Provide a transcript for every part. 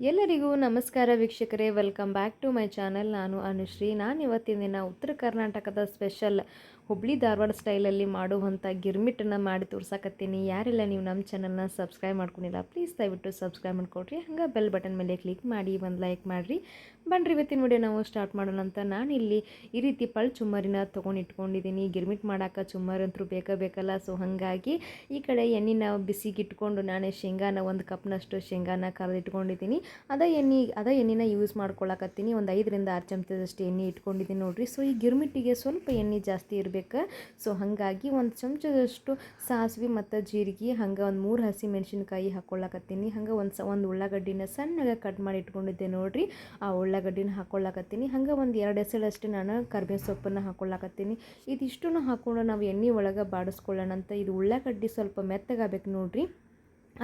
ಎಲ್ಲರಿಗೂ ನಮಸ್ಕಾರ ವೀಕ್ಷಕರೇ welcome back to my channel ನಾನು ಅನುಶ್ರೀ. ನಾನು ಇವತ್ತಿನ ದಿನ ಉತ್ತರ ಕರ್ನಾಟಕದ ಸ್ಪೆಷಲ್ ಹುಬ್ಳಿ ಧಾರವಾಡ ಸ್ಟೈಲಲ್ಲಿ ಮಾಡುವಂಥ ಗಿರ್ಮಿಟನ್ನು ಮಾಡಿ ತೋರ್ಸಕತ್ತೀನಿ. ಯಾರೆಲ್ಲ ನೀವು ನಮ್ಮ ಚಾನಲ್ನ ಸಬ್ಸ್ಕ್ರೈಬ್ ಮಾಡ್ಕೊಂಡಿಲ್ಲ ಪ್ಲೀಸ್ ದಯವಿಟ್ಟು ಸಬ್ಸ್ಕ್ರೈಬ್ ಮಾಡ್ಕೊಡ್ರಿ. ಹಂಗೆ ಬೆಲ್ ಬಟನ್ ಮೇಲೆ ಕ್ಲಿಕ್ ಮಾಡಿ, ಒಂದು ಲೈಕ್ ಮಾಡಿರಿ. ಬನ್ರಿ, ಇವತ್ತಿನ ವಿಡಿಯೋ ನಾವು ಸ್ಟಾರ್ಟ್ ಮಾಡೋಣ ಅಂತ ನಾನು ಇಲ್ಲಿ ಈ ರೀತಿ ಪಳ್ ಚುಮ್ಮರಿನ ತೊಗೊಂಡು ಇಟ್ಕೊಂಡಿದ್ದೀನಿ ಗಿರ್ಮಿಟ್ ಮಾಡೋಕೆ ಚುಮ್ಮರಿ ಅಂತೂ ಬೇಕೇ ಬೇಕಲ್ಲ ಸೊ ಹಾಗಾಗಿ ಈ ಕಡೆ ಎಣ್ಣೆನ ಬಿಸಿಗಿಟ್ಕೊಂಡು ನಾನು ಶೇಂಗಾನ ಒಂದು ಕಪ್ನಷ್ಟು ಶೇಂಗಾನ ಕರೆದಿಟ್ಕೊಂಡಿದ್ದೀನಿ ಅದ ಎಣ್ಣೆ, ಅದ ಎಣ್ಣೆನ ಯೂಸ್ ಮಾಡ್ಕೊಳಕತ್ತೀನಿ. ಒಂದು ಐದರಿಂದ ಆರು ಚಮಚದಷ್ಟು ಎಣ್ಣೆ ಇಟ್ಕೊಂಡಿದ್ದೀನಿ ನೋಡಿರಿ. ಸೊ ಈ ಗಿರ್ಮಿಟ್ಟಿಗೆ ಸ್ವಲ್ಪ ಎಣ್ಣೆ ಜಾಸ್ತಿ ಇರಬೇಕು. ಸೊ ಹಾಗಾಗಿ ಒಂದು ಚಮಚದಷ್ಟು ಸಾಸಿವೆ ಮತ್ತು ಜೀರಿಗೆ, ಹಂಗೆ ಒಂದು ಮೂರು ಹಸಿ ಮೆಣಸಿನ್ಕಾಯಿ ಹಾಕ್ಕೊಳ್ಳಕತ್ತೀನಿ ಹಂಗೆ ಒಂದು ಸ, ಒಂದು ಉಳ್ಳಾಗಡ್ಡಿನ ಸಣ್ಣಗೆ ಕಟ್ ಮಾಡಿ ಇಟ್ಕೊಂಡಿದ್ದೆ ನೋಡಿರಿ. ಆ ಉಳ್ಳಾಗಡ್ಡಿನ ಹಾಕ್ಕೊಳ್ಳಕತ್ತೀನಿ ಹಂಗೆ ಒಂದು ಎರಡು ಎಸಳಷ್ಟು ನಾನು ಕರ್ಬೇವು ಸೊಪ್ಪನ್ನು ಹಾಕ್ಕೊಳ್ಳಕತ್ತೀನಿ ಇದಿಷ್ಟು ಹಾಕ್ಕೊಂಡು ನಾವು ಎಣ್ಣೆ ಒಳಗೆ ಬಾಡಿಸ್ಕೊಳ್ಳೋಣ ಅಂತ ಇದು ಉಳ್ಳಾಗಡ್ಡಿ ಸ್ವಲ್ಪ ಮೆತ್ತಗಾಗಬೇಕು ನೋಡಿರಿ.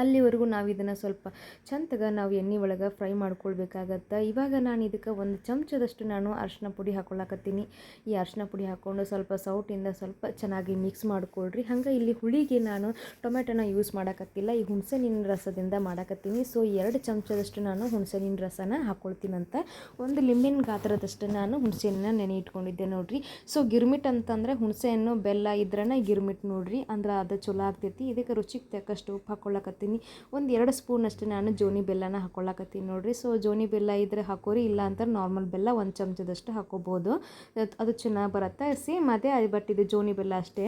ಅಲ್ಲಿವರೆಗೂ ನಾವು ಇದನ್ನು ಸ್ವಲ್ಪ ಚಂತಗ ನಾವು ಎಣ್ಣೆ ಒಳಗೆ ಫ್ರೈ ಮಾಡ್ಕೊಳ್ಬೇಕಾಗತ್ತೆ. ಇವಾಗ ನಾನು ಇದಕ್ಕೆ ಒಂದು ಚಮಚದಷ್ಟು ನಾನು ಅರ್ಶಿನ ಪುಡಿ ಹಾಕೊಳ್ಳಾಕತ್ತೀನಿ ಈ ಅರ್ಶಿನ ಪುಡಿ ಹಾಕ್ಕೊಂಡು ಸ್ವಲ್ಪ ಸೌಟಿಂದ ಸ್ವಲ್ಪ ಚೆನ್ನಾಗಿ ಮಿಕ್ಸ್ ಮಾಡ್ಕೊಳ್ರಿ. ಹಂಗೆ ಇಲ್ಲಿ ಹುಳಿಗೆ ನಾನು ಟೊಮೆಟೊನ ಯೂಸ್ ಮಾಡೋಕತ್ತಿಲ್ಲ. ಈ ಹುಣಸೆಹಣ್ಣಿನ ರಸದಿಂದ ಮಾಡಕತ್ತೀನಿ. ಸೊ ಎರಡು ಚಮಚದಷ್ಟು ನಾನು ಹುಣಸೆಹಣ್ಣಿನ ರಸನ ಹಾಕ್ಕೊಳ್ತೀನಂತ ಒಂದು ಲಿಂಬಿನ ಗಾತ್ರದಷ್ಟು ನಾನು ಹುಣಸೆಹಣ್ಣನ್ನ ನೆನೆ ಇಟ್ಕೊಂಡಿದ್ದೆ ನೋಡಿರಿ. ಸೊ ಗಿರ್ಮಿಟ್ ಅಂತಂದರೆ ಹುಣಸೆಹಣ್ಣು ಬೆಲ್ಲ ಇದ್ರನ ಗಿರ್ಮಿಟ್ ನೋಡಿರಿ. ಅಂದ್ರೆ ಅದು ಚಲೋ ಆಗ್ತೈತಿ. ಇದಕ್ಕೆ ರುಚಿಗೆ ತಕ್ಕಷ್ಟು ಉಪ್ಪು ಹಾಕ್ಕೊಳ್ಳಕತ್ತೀನಿ ಒಂದು ಎರಡು ಅಷ್ಟೇ ನಾನು ಜೋನಿ ಬೆಲ್ಲನ ಹಾಕ್ಕೊಳ್ಳಕತ್ತೀನಿ ನೋಡಿರಿ. ಸೊ ಜೋನಿ ಬೆಲ್ಲ ಇದ್ರೆ ಹಾಕೋರಿ, ಇಲ್ಲ ಅಂತ ನಾರ್ಮಲ್ ಬೆಲ್ಲ ಒಂದು ಚಮಚದಷ್ಟು ಹಾಕೋಬೋದು. ಅದು ಚೆನ್ನಾಗಿ ಬರುತ್ತೆ. ಸೇಮ್ ಅದೇ ಬಟ್ ಇದು ಜೋನಿ ಬೆಲ್ಲ ಅಷ್ಟೇ.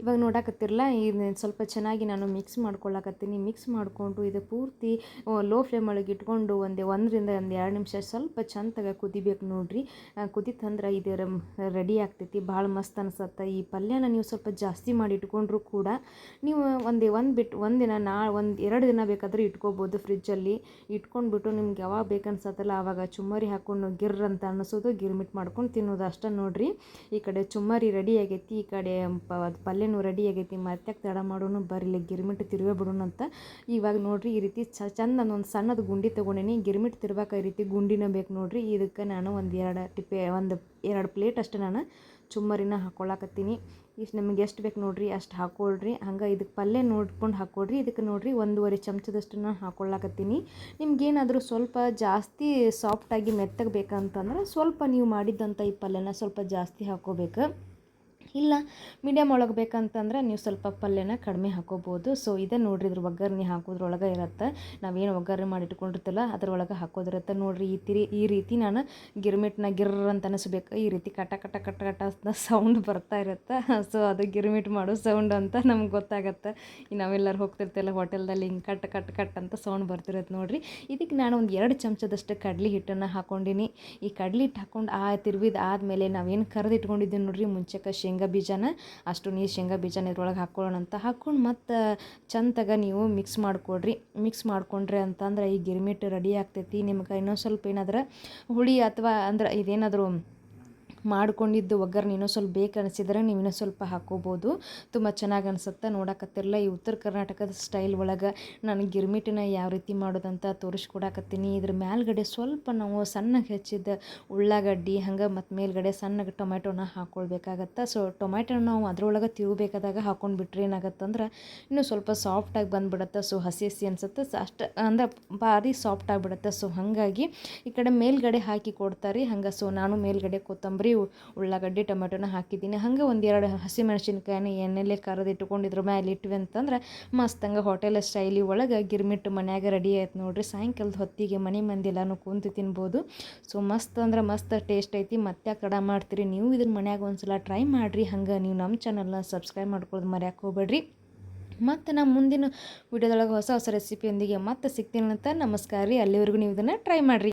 ಇವಾಗ ನೋಡಕತ್ತಿರಲ್ಲ ಇದು ಸ್ವಲ್ಪ ಚೆನ್ನಾಗಿ ನಾನು ಮಿಕ್ಸ್ ಮಾಡ್ಕೊಳ್ಳಕತ್ತೀನಿ ಮಿಕ್ಸ್ ಮಾಡಿಕೊಂಡು ಇದು ಪೂರ್ತಿ ಲೋ ಫ್ಲೇಮ್ ಒಳಗೆ ಇಟ್ಕೊಂಡು ಒಂದೇ ಒಂದರಿಂದ ಒಂದು ಎರಡು ನಿಮಿಷ ಸ್ವಲ್ಪ ಚಂದಾಗ ಕುದಿಬೇಕು ನೋಡ್ರಿ. ಕುದಿತಂದ್ರೆ ಇದು ರೆಡಿ ಆಗ್ತೈತಿ. ಭಾಳ ಮಸ್ತ್ ಅನ್ಸತ್ತೆ. ಈ ಪಲ್ಯನ ನೀವು ಸ್ವಲ್ಪ ಜಾಸ್ತಿ ಮಾಡಿ ಇಟ್ಕೊಂಡ್ರು ಕೂಡ ನೀವು ಒಂದೇ ಒಂದು ಬಿಟ್ಟು ಒಂದಿನ ನಾ, ಒಂದು ಎರಡು ದಿನ ಬೇಕಾದ್ರೆ ಇಟ್ಕೋಬೋದು ಫ್ರಿಜ್ಜಲ್ಲಿ ಇಟ್ಕೊಂಡ್ಬಿಟ್ಟು ನಿಮ್ಗೆ ಯಾವಾಗ ಬೇಕನ್ಸತ್ತಲ್ಲ ಆವಾಗ ಚುಮ್ಮರಿ ಹಾಕ್ಕೊಂಡು ಗಿರ್ ಅಂತ ಅನ್ನಿಸೋದು ಗಿರ್ಮಿಟ್ ಮಾಡ್ಕೊಂಡು ತಿನ್ನೋದು ಅಷ್ಟೇ ನೋಡಿರಿ. ಈ ಕಡೆ ಚುಮ್ಮರಿ ರೆಡಿ ಆಗೈತಿ, ಈ ಕಡೆ ಪಲ್ಯ ರೆಡಿ ಆಗೈತಿ ಮತ್ತೆ ತಡ ಮಾಡೋನು, ಬರಲಿ, ಗಿರ್ಮಿಟ್ ತಿರುವೆ ಬಿಡೋಣ ಅಂತ. ಇವಾಗ ನೋಡ್ರಿ ಈ ರೀತಿ ಚಂದ ಒಂದು ಸಣ್ಣದು ಗುಂಡಿ ತೊಗೊಂಡೇನಿ. ಗಿರ್ಮಿಟ್ ತಿರ್ಬೇಕು ಈ ರೀತಿ ಗುಂಡಿನ ಬೇಕು ನೋಡ್ರಿ. ಇದಕ್ಕೆ ನಾನು ಒಂದು ಎರಡು ಟಿಪ್ಪೆ, ಒಂದು ಎರಡು ಪ್ಲೇಟ್ ಅಷ್ಟು ನಾನು ಚುಮ್ಮರಿನ ಹಾಕ್ಕೊಳಕತ್ತೀನಿ ಇಷ್ಟು ನಮಗೆ ಎಷ್ಟು ಬೇಕು ನೋಡ್ರಿ, ಅಷ್ಟು ಹಾಕೊಳ್ರಿ. ಹಂಗೆ ಇದಕ್ಕೆ ಪಲ್ಯ ನೋಡ್ಕೊಂಡು ಹಾಕ್ಕೊಳ್ರಿ ಇದಕ್ಕೆ ನೋಡ್ರಿ ಒಂದೂವರೆ ಚಮಚದಷ್ಟು ನಾನು ಹಾಕ್ಕೊಳ್ಳಾಕತ್ತೀನಿ ನಿಮ್ಗೇನಾದರೂ ಸ್ವಲ್ಪ ಜಾಸ್ತಿ ಸಾಫ್ಟಾಗಿ ಮೆತ್ತಗೆ ಬೇಕಂತಂದ್ರೆ ಸ್ವಲ್ಪ ನೀವು ಮಾಡಿದ್ದಂಥ ಈ ಪಲ್ಯನ ಸ್ವಲ್ಪ ಜಾಸ್ತಿ ಹಾಕ್ಕೋಬೇಕು ಇಲ್ಲ ಮೀಡಿಯಮ್ ಒಳಗೆ ಬೇಕಂತಂದ್ರೆ ನೀವು ಸ್ವಲ್ಪ ಪಲ್ಯನ ಕಡಿಮೆ ಹಾಕೋಬೋದು. ಸೊ ಇದೇ ನೋಡ್ರಿ, ಇದ್ರ ಒಗ್ಗರಣೆ ಹಾಕೋದ್ರೊಳಗೆ ಇರುತ್ತೆ. ನಾವೇನು ಒಗ್ಗರಣೆ ಮಾಡಿ ಇಟ್ಕೊಂಡಿರ್ತಲ್ಲ, ಅದರೊಳಗೆ ಹಾಕೋದಿರುತ್ತೆ. ನೋಡ್ರಿ, ಈ ತಿರಿ, ಈ ರೀತಿ ನಾನು ಗಿರ್ಮಿಟ್ನ ಗಿರ್ರ ಅಂತ ಅನಿಸ್ಬೇಕು. ಈ ರೀತಿ ಕಟ ಕಟ ಕಟ ಕಟ ಅಂತ ಸೌಂಡ್ ಬರ್ತಾ ಇರುತ್ತೆ. ಸೊ ಅದು ಗಿರ್ಮಿಟ್ ಮಾಡೋ ಸೌಂಡ್ ಅಂತ ನಮ್ಗೆ ಗೊತ್ತಾಗತ್ತೆ. ನಾವೆಲ್ಲರೂ ಹೋಗ್ತಿರ್ತಿಲ್ಲ ಹೋಟೆಲ್ದಲ್ಲಿ, ಹಿಂಗೆ ಕಟ್ ಕಟ್ ಕಟ್ ಅಂತ ಸೌಂಡ್ ಬರ್ತಿರತ್ತೆ ನೋಡ್ರಿ. ಇದಕ್ಕೆ ನಾನು ಒಂದು ಎರಡು ಚಮಚದಷ್ಟು ಕಡ್ಲಿ ಹಿಟ್ಟನ್ನು ಹಾಕ್ಕೊಂಡಿನಿ ಈ ಕಡ್ಲಿ ಹಿಟ್ಟು ಹಾಕ್ಕೊಂಡು ಆ ತಿರುವಿದ ಆದಮೇಲೆ ನಾವೇನು ಕರೆದಿಟ್ಕೊಂಡಿದ್ದೀವಿ ನೋಡ್ರಿ ಮುಂಚೆಕ ಶೇಂಗಾ ಶೇಂಗಾ ಬೀಜನ, ಅಷ್ಟು ನೀರು ಶೇಂಗಾ ಬೀಜನ ಇದ್ರೊಳಗೆ ಹಾಕ್ಕೊಳ್ಳೋಣ ಅಂತ ಹಾಕ್ಕೊಂಡು ಮತ್ತು ಚಂದಾಗ ನೀವು ಮಿಕ್ಸ್ ಮಾಡಿಕೊಡ್ರಿ. ಮಿಕ್ಸ್ ಮಾಡ್ಕೊಂಡ್ರಿ ಅಂತಂದ್ರೆ ಈ ಗಿರ್ಮಿಟ್ ರೆಡಿ ಆಗ್ತೈತಿ. ನಿಮ್ಗೆ ಇನ್ನೊಂದು ಸ್ವಲ್ಪ ಏನಾದ್ರೆ ಹುಳಿ ಅಥವಾ ಅಂದ್ರೆ ಇದೇನಾದರೂ ಮಾಡ್ಕೊಂಡಿದ್ದು ಒಗ್ಗರಣೆ ಇನ್ನೂ ಸ್ವಲ್ಪ ಬೇಕು ಅನಿಸಿದ್ರೆ ನೀವು ಇನ್ನೂ ಸ್ವಲ್ಪ ಹಾಕೋಬೋದು. ತುಂಬ ಚೆನ್ನಾಗಿ ಅನಿಸುತ್ತೆ ನೋಡಕತ್ತಿರಲ್ಲ ಈ ಉತ್ತರ ಕರ್ನಾಟಕದ ಸ್ಟೈಲ್ ಒಳಗೆ ನಾನು ಗಿರ್ಮಿಟಿನ ಯಾವ ರೀತಿ ಮಾಡೋದಂತ ತೋರಿಸ್ಕೊಡಕತ್ತೀನಿ. ಇದ್ರ ಮೇಲ್ಗಡೆ ಸ್ವಲ್ಪ ನಾವು ಸಣ್ಣಗೆ ಹೆಚ್ಚಿದ ಉಳ್ಳಾಗಡ್ಡಿ, ಹಂಗೆ ಮತ್ತು ಮೇಲ್ಗಡೆ ಸಣ್ಣಗೆ ಟೊಮೆಟೊನ ಹಾಕ್ಕೊಳ್ಬೇಕಾಗತ್ತೆ ಸೊ ಟೊಮೆಟೊನ ನಾವು ಅದ್ರೊಳಗೆ ತಿರುಗಬೇಕಾದಾಗ ಹಾಕೊಂಡು ಏನಾಗುತ್ತೆ ಏನಾಗತ್ತಂದ್ರೆ ಇನ್ನೂ ಸ್ವಲ್ಪ ಸಾಫ್ಟಾಗಿ ಬಂದುಬಿಡುತ್ತೆ. ಸೊ ಹಸಿ ಹಸಿ ಅನಿಸುತ್ತೆ. ಅಷ್ಟು ಅಂದ್ರೆ ಭಾರಿ ಸಾಫ್ಟ್ ಆಗಿಬಿಡುತ್ತೆ. ಸೊ ಹಾಗಾಗಿ ಈ ಕಡೆ ಮೇಲ್ಗಡೆ ಹಾಕಿ ಕೊಡ್ತಾರೆ. ಹಂಗೆ ಸೊ ನಾನು ಮೇಲ್ಗಡೆ ಕೊತ್ತಂಬರಿ ಉಳ್ಳಾಗಡ್ಡಿ, ಟೊಮೆಟೊನ ಹಾಕಿದ್ದೀನಿ. ಹಂಗೆ ಒಂದೆರಡು ಹಸಿಮೆಣಸಿನ್ಕಾಯಿನ ಎಣ್ಣೆಲೆ ಕರೆದು ಇಟ್ಕೊಂಡಿದ್ರ ಮೇಲೆ ಇಟ್ವಿ ಅಂತಂದ್ರೆ ಮಸ್ತ್ ಹಂಗೆ ಹೋಟೆಲ್ ಸ್ಟೈಲಿ ಒಳಗೆ ಗಿರ್ಮಿಟ್ಟು ಮನ್ಯಾಗ ರೆಡಿ ಆಯ್ತು ನೋಡ್ರಿ. ಸಾಯಂಕಾಲದ ಹೊತ್ತಿಗೆ ಮನೆ ಮಂದಿ ಎಲ್ಲಾನು ಕುಂತು ತಿನ್ಬೋದು. ಸೊ ಮಸ್ತ್ ಅಂದ್ರೆ ಮಸ್ತ್ ಟೇಸ್ಟ್ ಐತಿ. ಮತ್ತೆ ಕಡ ಮಾಡ್ತೀರಿ. ನೀವು ಇದನ್ನ ಮನ್ಯಾಗ ಒಂದ್ಸಲ ಟ್ರೈ ಮಾಡಿರಿ. ಹಂಗೆ ನೀವು ನಮ್ಮ ಚಾನಲ್ನ ಸಬ್ಸ್ಕ್ರೈಬ್ ಮಾಡ್ಕೊಳ್ಳೋದು ಮರ್ಯಾಕೆ ಹೋಗ್ಬೇಡ್ರಿ. ಮತ್ತು ನಾನು ಮುಂದಿನ ವಿಡಿಯೋದೊಳಗೆ ಹೊಸ ಹೊಸ ರೆಸಿಪಿಯೊಂದಿಗೆ ಮತ್ತೆ ಸಿಗ್ತೀನಿ ಅಂತ ನಮಸ್ಕಾರ ರೀ. ಅಲ್ಲಿವರೆಗೂ ನೀವು ಇದನ್ನು ಟ್ರೈ ಮಾಡಿರಿ.